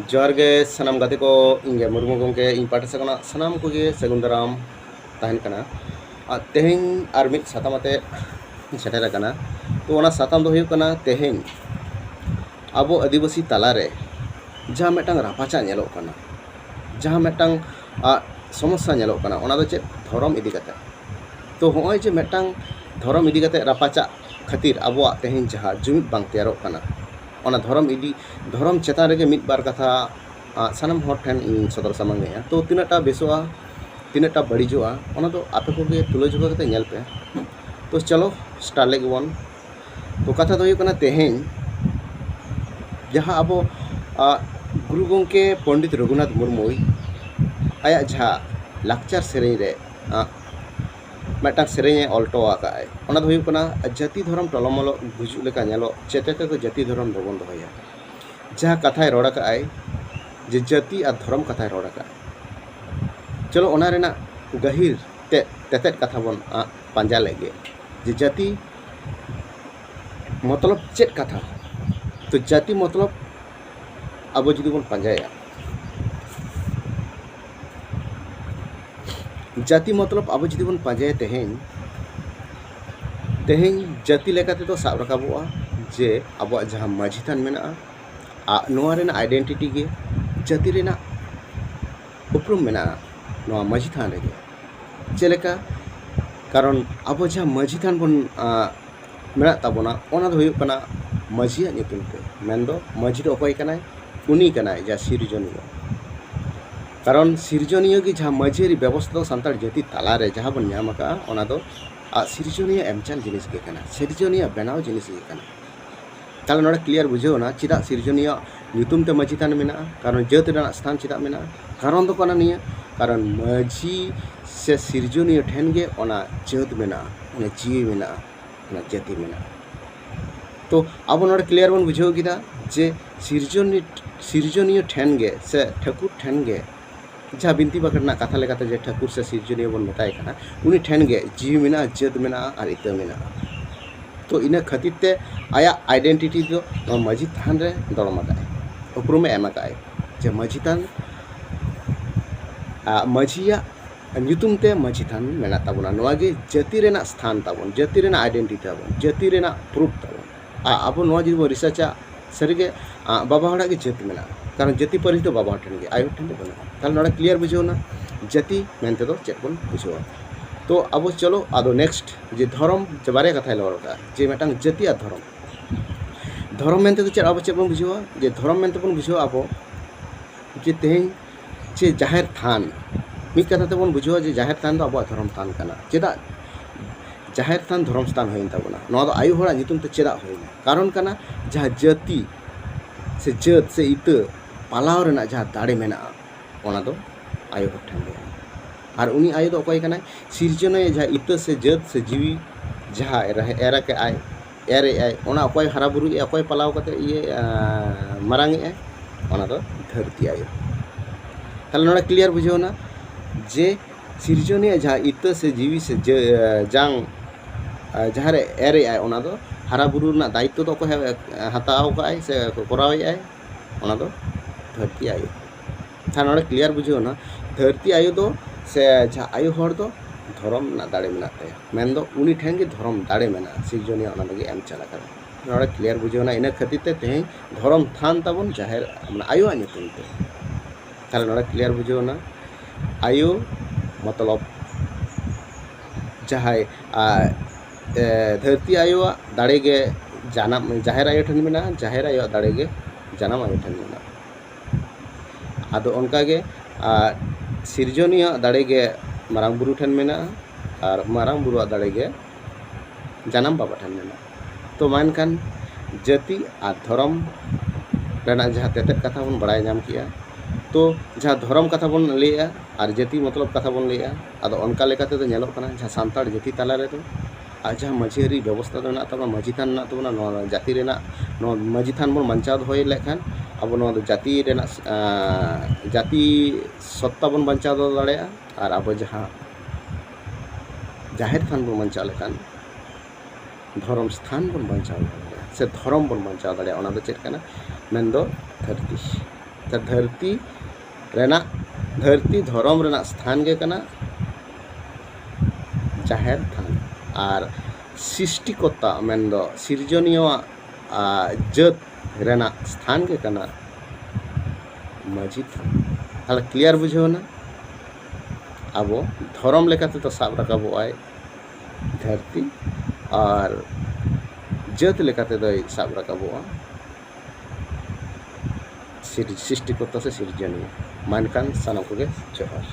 ज़ोर गे सनाम गति को इंगे मुरमु गमे इन पाटा सा सनाम को सेगुन दाराम तेह और मिट सातम सेटेर तो सातम तेह अब आदिवासी तलारे जहाँ मिट्ट रापाचा नल जहाँ मिट्ट समस्या नल चेक धरम इदी करते तो हमें जे मिट्ट धरम इदी करते रापाचा खातिर अब तेह जहाँ जुमित बांग तैयार ᱚᱱᱟ ᱫᱷᱚᱨᱚᱢ ᱤᱫᱤ ᱫᱷᱚᱨᱚᱢ ᱪᱮᱛᱟᱱ ᱨᱮᱜᱮ ᱢᱤᱫ ᱵᱟᱨ ᱠᱟᱛᱷᱟ ᱟᱸ, ᱥᱟᱱᱟᱢ ᱦᱚᱲ ᱴᱷᱮᱱ ᱤᱧ ᱥᱚᱫᱚᱨ ᱥᱟᱢᱟᱝᱮᱜᱼᱟ ᱛᱚ ᱛᱤᱱᱟᱹᱜᱴᱟ ᱵᱮᱥᱚᱜᱼᱟ ᱛᱤᱱᱟᱹᱜᱴᱟ ᱵᱟᱹᱲᱤᱡᱚᱜᱼᱟ ᱚᱱᱟ ᱫᱚ ᱟᱯᱮ ᱠᱚᱜᱮ ᱛᱩᱞᱟᱹᱡᱚᱠᱷᱟ ᱠᱟᱛᱮ ᱧᱮᱞ ᱯᱮ ᱛᱚ ᱪᱚᱞᱚ ᱥᱴᱟᱨ ᱞᱮᱜᱮ ᱵᱚᱱ ᱛᱚ ᱠᱟᱛᱷᱟ ᱫᱚ ᱦᱩᱭᱩᱜ ᱠᱟᱱᱟ ᱛᱮᱦᱮᱧ ᱡᱟᱦᱟᱸ ᱟᱵᱚ ᱟᱸ, ᱜᱩᱨᱩ ᱜᱚᱢᱠᱮ ᱯᱚᱱᱰᱤᱛ ᱨᱚᱜᱷᱩᱱᱟᱛᱷ ᱢᱩᱨᱢᱩᱭ ᱟᱭᱟᱜ ᱡᱟᱦᱟᱸ ᱞᱟᱠᱪᱟᱨ ᱥᱮᱨᱮᱧ ᱨᱮ ᱟᱸ, ᱢᱤᱫᱴᱟᱝ ᱥᱮᱨᱮᱧᱮ ᱚᱞᱴᱚ ᱟᱠᱟᱫᱼᱟᱭ ᱚᱱᱟ ᱫᱚ ᱦᱩᱭᱩᱜ ᱠᱟᱱᱟ ᱡᱟᱹᱛᱤ ᱫᱷᱚᱨᱚᱢ ᱴᱚᱞᱚᱢᱚᱞᱚ ᱜᱩᱡᱩᱜ ᱞᱮᱠᱟ ᱧᱮᱞᱚᱜ ᱪᱮᱛᱮ ᱛᱮᱫᱚ ᱡᱟᱹᱛᱤ ᱫᱷᱚᱨᱚᱢ ᱫᱚᱵᱚᱱ ᱫᱚᱦᱚᱭᱟ ᱡᱟᱦᱟᱸ ᱠᱟᱛᱷᱟᱭ ᱨᱚᱲ ᱟᱠᱟᱫᱼᱟᱭ ᱡᱮ ᱡᱟᱹᱛᱤ ᱟᱨ ᱫᱷᱚᱨᱚᱢ ᱠᱟᱛᱷᱟᱭ ᱨᱚᱲ ᱟᱠᱟᱫᱼᱟᱭ ᱪᱚᱞᱚ ᱚᱱᱟ ᱨᱮᱱᱟᱜ ᱜᱟᱹᱦᱤᱨ ᱛᱮᱫ ᱛᱮᱛᱮᱫ ᱠᱟᱛᱷᱟ ᱵᱚᱱ ᱯᱟᱸᱡᱟ ᱞᱮᱫ ᱜᱮ ᱡᱮ ᱡᱟᱹᱛᱤ ᱢᱚᱛᱞᱚᱵ ᱪᱮᱫ ᱠᱟᱛᱷᱟ তো জাতি মতলব আবু যদি পাঞ্জায়া जाति मतलब अब जी पाजाए तेह। तेह जाति सब रखा जे अब जहाँ माझी थान मे आइडेंटिटी जाति उपरूम मेना माझी थान रे चलका कारण अब जहाँ माझी थान बनाता माझी मेन माझी अपाय जहाँ सिरजनी ᱠᱟᱨᱚᱱ ᱥᱤᱨᱡᱚᱱᱤᱭᱟᱹ ᱜᱮ ᱡᱟᱦᱟᱸ ᱢᱟᱹᱡᱷᱟᱹᱨᱤ ᱵᱮᱵᱚᱥᱛᱷᱟ ᱫᱚ ᱥᱟᱱᱛᱟᱲ ᱡᱟᱹᱛᱤ ᱛᱟᱞᱟᱨᱮ ᱡᱟᱦᱟᱸ ᱵᱚᱱ ᱧᱟᱢ ᱟᱠᱟᱜᱼᱟ ᱚᱱᱟ ᱫᱚ ᱥᱤᱨᱡᱚᱱᱤᱭᱟᱹ ᱮᱢᱪᱟᱞ ᱡᱤᱱᱤᱥ ᱜᱮ ᱠᱟᱱᱟ ᱥᱤᱨᱡᱚᱱᱤᱭᱟᱹ ᱵᱮᱱᱟᱣ ᱡᱤᱱᱤᱥ ᱜᱮ ᱠᱟᱱᱟ ᱛᱟᱦᱞᱮ ᱱᱚᱰᱮ ᱠᱞᱤᱭᱟᱨ ᱵᱩᱡᱷᱟᱹᱣᱱᱟ ᱪᱮᱫᱟᱜ ᱥᱤᱨᱡᱚᱱᱤᱭᱟᱹ ᱧᱩᱛᱩᱢ ᱛᱮ ᱢᱟᱹᱡᱷᱤ ᱛᱷᱟᱱ ᱢᱮᱱᱟᱜᱼᱟ ᱠᱟᱨᱚᱱ ᱡᱟᱹᱛ ᱨᱮᱱᱟᱜ ᱥᱛᱷᱟᱱ ᱪᱮᱫᱟᱜ ᱢᱮᱱᱟᱜᱼᱟ ᱠᱟᱨᱚᱱ ᱫᱚ ᱠᱟᱱᱟ ᱱᱤᱭᱟᱹ ᱠᱟᱨᱚᱱ ᱢᱟᱹᱡᱷᱤ ᱥᱮ ᱥᱤᱨᱡᱚᱱᱤᱭᱟᱹ ᱴᱷᱮᱱ ᱜᱮ ᱚᱱᱟ ᱡᱟᱹᱛ ᱢᱮᱱᱟᱜᱼᱟ ᱚᱱᱟ ᱡᱤᱣᱤ ᱢᱮᱱᱟᱜᱼᱟ ᱚᱱᱟ ᱡᱟᱹᱛᱤ ᱢᱮᱱᱟᱜᱼᱟ ᱛᱚ ᱟᱵᱚ ᱱᱚᱰᱮ ᱠᱞᱤᱭᱟᱨ ᱵᱚᱱ ᱵᱩᱡᱷᱟᱹᱣ ᱠᱮᱫᱟ ᱡᱮ ᱥᱤᱨᱡᱚᱱᱤ ᱥᱤᱨᱡᱚᱱᱤᱭᱟᱹ ᱴᱷᱮᱱ ᱜᱮ ᱥᱮ ᱴᱷᱟᱹᱠᱩᱨ ᱴᱷᱮᱱ ᱜᱮ जहाँ बिन्ती बाखड़ना कथा लगाते जे ठाकुर से सिरजन बन मताये उन्नी ठेनगे जीव मे जद मे इत मे तो इन खातिर आया आइडेंटिटी तो मजी थान दड़मे उपरूम एम कर मजी थान मजिया मजी थान मेना जति स्थान ताबन जति आइडेंटी ताबन जति प्रूफ ताबन अब जी रिसर्चा सरगे बाबा हड़ा जत मे कारण जति पारी तो बाबा ठेन आयो ठेन बनू ताल नडा क्लियर बुझेना जति मेनते तो चेक बन बुझे तो अब चलो, अब नेक्स्ट जे धरम जे बारे कथा लगा जे मेटा जतिया धर्म। धर्म मेनते तो चे अब चेक बन बुझे, जे धर्म मेनते बन बुझे, अब जे तेह चे ज़ाहिर थान। मी कथा तो तेबन बुझे, जे ज़ाहिर थान अब धर्म थान का चेदा, ज़ाहिर थान धर्म स्थान होना आयु हर तो चेदा होना कारण का जहाँ जति से जत से इत पालावना जहाँ दाड़े मेना ᱚᱱᱟ ᱫᱚ ᱟᱭᱳ ᱦᱚᱲ ᱴᱷᱮᱱ ᱜᱮ ᱟᱨ ᱩᱱᱤ ᱟᱭᱳ ᱫᱚ ᱚᱠᱚᱭ ᱠᱟᱱᱟᱭ ᱥᱤᱨᱡᱚᱱᱟᱭ ᱡᱟᱦᱟᱸ ᱤᱛᱟᱹ ᱥᱮ ᱡᱟᱹᱛ ᱥᱮ ᱡᱤᱣᱤ ᱡᱟᱦᱟᱸ ᱮᱨᱟ ᱠᱮᱜ ᱟᱭ ᱮᱨᱮᱜᱼᱟᱭ ᱚᱱᱟ ᱚᱠᱚᱭ ᱦᱟᱨᱟᱼᱵᱩᱨᱩᱭᱮᱜᱼᱟ ᱚᱠᱚᱭ ᱯᱟᱞᱟᱣ ᱠᱟᱛᱮ ᱤᱭᱟᱹ ᱢᱟᱨᱟᱝᱮᱜᱼᱟᱭ ᱚᱱᱟ ᱫᱚ ᱫᱷᱟᱹᱨᱛᱤ ᱟᱭᱳ ᱛᱟᱦᱞᱮ ᱱᱚᱰᱮ ᱠᱞᱤᱭᱟᱨ ᱵᱩᱡᱷᱟᱹᱣᱱᱟ ᱡᱮ ᱥᱤᱨᱡᱚᱱᱤᱭᱟᱜ ᱡᱟᱦᱟᱸ ᱤᱛᱟᱹ ᱥᱮ ᱡᱤᱣᱤ ᱥᱮ ᱡᱟᱝ ᱡᱟᱦᱟᱸᱨᱮ ᱮᱨᱮᱜᱼᱟᱭ ᱚᱱᱟ ᱫᱚ ᱦᱟᱨᱟᱼᱵᱩᱨᱩ ᱨᱮᱱᱟᱜ ᱫᱟᱭᱤᱛᱛᱚ ᱫᱚ ᱚᱠᱚᱭ ᱦᱟᱛᱟᱣ ᱠᱟᱜᱼᱟᱭ ᱥᱮ ᱠᱚᱨᱟᱣᱮᱜᱼᱟᱭ ᱚᱱᱟ ᱫᱚ ᱫᱷᱟᱹᱨᱛᱤ ᱟᱭᱳ ᱦᱮᱸ ᱱᱚᱰᱮ ᱠᱞᱤᱭᱟᱨ ᱵᱩᱡᱷᱟᱹᱣᱱᱟ ᱫᱷᱟᱹᱨᱛᱤ ᱟᱭᱳ ᱫᱚ ᱥᱮ ᱡᱟᱦᱟᱸ ᱟᱭᱳ ᱦᱚᱲ ᱫᱚ ᱫᱷᱚᱨᱚᱢ ᱨᱮᱱᱟᱜ ᱫᱟᱲᱮ ᱢᱮᱱᱟᱜ ᱛᱟᱭᱟ ᱢᱮᱱᱫᱚ ᱩᱱᱤ ᱴᱷᱮᱱ ᱜᱮ ᱫᱷᱚᱨᱚᱢ ᱫᱟᱲᱮ ᱢᱮᱱᱟᱜᱼᱟ ᱥᱤᱨᱡᱚᱱᱤᱭᱟᱹ ᱚᱱᱟ ᱞᱟᱹᱜᱤᱫ ᱮᱢ ᱪᱟᱞ ᱟᱠᱟᱫᱟ ᱱᱚᱰᱮ ᱠᱞᱤᱭᱟᱨ ᱵᱩᱡᱷᱟᱹᱣᱱᱟ ᱤᱱᱟᱹ ᱠᱷᱟᱹᱛᱤᱨ ᱛᱮ ᱛᱮᱦᱮᱧ ᱫᱷᱚᱨᱚᱢ ᱛᱷᱟᱱ ᱛᱟᱵᱚᱱ ᱡᱟᱦᱮᱨ ᱟᱭᱳᱣᱟᱜ ᱧᱩᱛᱩᱢ ᱛᱮ ᱛᱟᱦᱞᱮ ᱱᱚᱰᱮ ᱠᱞᱤᱭᱟᱨ ᱵᱩᱡᱷᱟᱹᱣᱱᱟ आयु मतलब जहाँ धरती आयो दाड़े जाना ज़ाहिर आयो ठन में ज़ाहिर आयो दाड़े जानाम आयो ठन में ᱟᱫᱚ ᱚᱱᱠᱟᱜᱮ ᱟᱨ ᱥᱤᱨᱡᱚᱱᱤᱭᱟᱹᱣᱟᱜ ᱫᱟᱲᱮ ᱜᱮ ᱢᱟᱨᱟᱝ ᱵᱩᱨᱩ ᱴᱷᱮᱱ ᱢᱮᱱᱟᱜᱼᱟ ᱟᱨ ᱢᱟᱨᱟᱝ ᱵᱩᱨᱩᱣᱟᱜ ᱫᱟᱲᱮ ᱜᱮ ᱡᱟᱱᱟᱢ ᱵᱟᱵᱟ ᱴᱷᱮᱱ ᱢᱮᱱᱟᱜᱼᱟ ᱛᱚ ᱢᱮᱱᱠᱷᱟᱱ ᱡᱟᱹᱛᱤ ᱟᱨ ᱫᱷᱚᱨᱚᱢ ᱨᱮᱱᱟᱜ ᱡᱟᱦᱟᱸ ᱛᱮᱛᱮᱫ ᱠᱟᱛᱷᱟ ᱵᱚᱱ ᱵᱟᱲᱟᱭ ᱧᱟᱢ ᱠᱮᱜᱼᱟ ᱛᱚ ᱡᱟᱦᱟᱸ ᱫᱷᱚᱨᱚᱢ ᱠᱟᱛᱷᱟ ᱵᱚᱱ ᱞᱟᱹᱭᱮᱜᱼᱟ ᱟᱨ ᱡᱟᱹᱛᱤ ᱢᱚᱛᱞᱚᱵ ᱠᱟᱛᱷᱟ ᱵᱚᱱ ᱞᱟᱹᱭᱮᱜᱼᱟ ᱟᱫᱚ ᱚᱱᱠᱟ ᱞᱮᱠᱟ ᱛᱮᱫᱚ ᱧᱮᱞᱚᱜ ᱠᱟᱱᱟ ᱡᱟᱦᱟᱸ ᱥᱟᱱᱛᱟᱲ ᱡᱟᱹᱛᱤ ᱛᱟᱞᱟ ᱨᱮᱫᱚ ᱟᱨ ᱡᱟᱦᱟᱸ ᱢᱟᱹᱡᱷᱤᱭᱟᱹᱨᱤ ᱵᱮᱵᱚᱥᱛᱷᱟ ᱫᱚ ᱢᱮᱱᱟᱜ ᱛᱟᱵᱚᱱᱟ ᱢᱟᱹᱡᱷᱤ ᱛᱷᱟᱱ ᱢᱮᱱᱟᱜ ᱛᱟᱵᱚᱱᱟ ᱱᱚᱣᱟ ᱡᱟᱹᱛᱤ ᱨᱮᱱᱟᱜ ᱱᱚᱣᱟ ᱢᱟᱹᱡᱷᱤ ᱛᱷᱟᱱ ᱵᱚᱱ ᱵᱟᱧᱪᱟᱣ ᱫᱚᱦᱚᱭ ᱞᱮᱠᱷᱟᱱ ᱟᱵᱚ ᱱᱚᱣᱟ ᱫᱚ ᱡᱟᱹᱛᱤ ᱨᱮᱱᱟᱜ ᱡᱟᱹᱛᱤ ᱥᱚᱛᱛᱟ ᱵᱚᱱ ᱵᱟᱧᱪᱟᱣ ᱫᱚᱦᱚ ᱫᱟᱲᱮᱭᱟᱜᱼᱟ ᱟᱨ ᱟᱵᱚ ᱡᱟᱦᱟᱸ ᱡᱟᱦᱮᱨ ᱛᱷᱟᱱ ᱵᱚᱱ ᱵᱟᱧᱪᱟᱣ ᱞᱮᱠᱷᱟᱱ ᱫᱷᱚᱨᱚᱢ ᱥᱛᱷᱟᱱ ᱵᱚᱱ ᱵᱟᱧᱪᱟᱣ ᱫᱟᱲᱮᱭᱟᱜᱼᱟ ᱥᱮ ᱫᱷᱚᱨᱚᱢ ᱵᱚᱱ ᱵᱟᱧᱪᱟᱣ ᱫᱟᱲᱮᱭᱟᱜᱼᱟ ᱚᱱᱟ ᱫᱚ ᱪᱮᱫ ᱠᱟᱱᱟ ᱢᱮᱱᱫᱚ ᱫᱷᱟᱹᱨᱛᱤ ᱫᱷᱟᱹᱨᱛᱤ ᱨᱮᱱᱟᱜ ᱫᱷᱟᱹᱨᱛᱤ ᱫᱷᱚᱨᱚᱢ ᱨᱮᱱᱟᱜ ᱥᱛᱷᱟᱱ ᱜᱮ ᱠᱟᱱᱟ ᱡᱟᱦᱮᱨ ᱛᱷᱟᱱ ᱟᱨ ᱥᱨᱤᱥᱴᱤᱠᱚᱛᱟ ᱢᱮᱱᱫᱚ ᱥᱤᱨᱡᱚᱱᱤᱭᱟᱹᱣᱟᱜ ᱡᱟᱹᱛ रहना स्थान के कहना मस्जिद তাহলে ক্লিয়ার বুঝেও না আবো ধরম লেখাতে তো সাব রাখাবো আয় ধরতি আর জাত লেখাতে তো সাব রাখাবো সৃষ্টিকর্তা সে সৃজনীয় মানকান সানামকে জোহার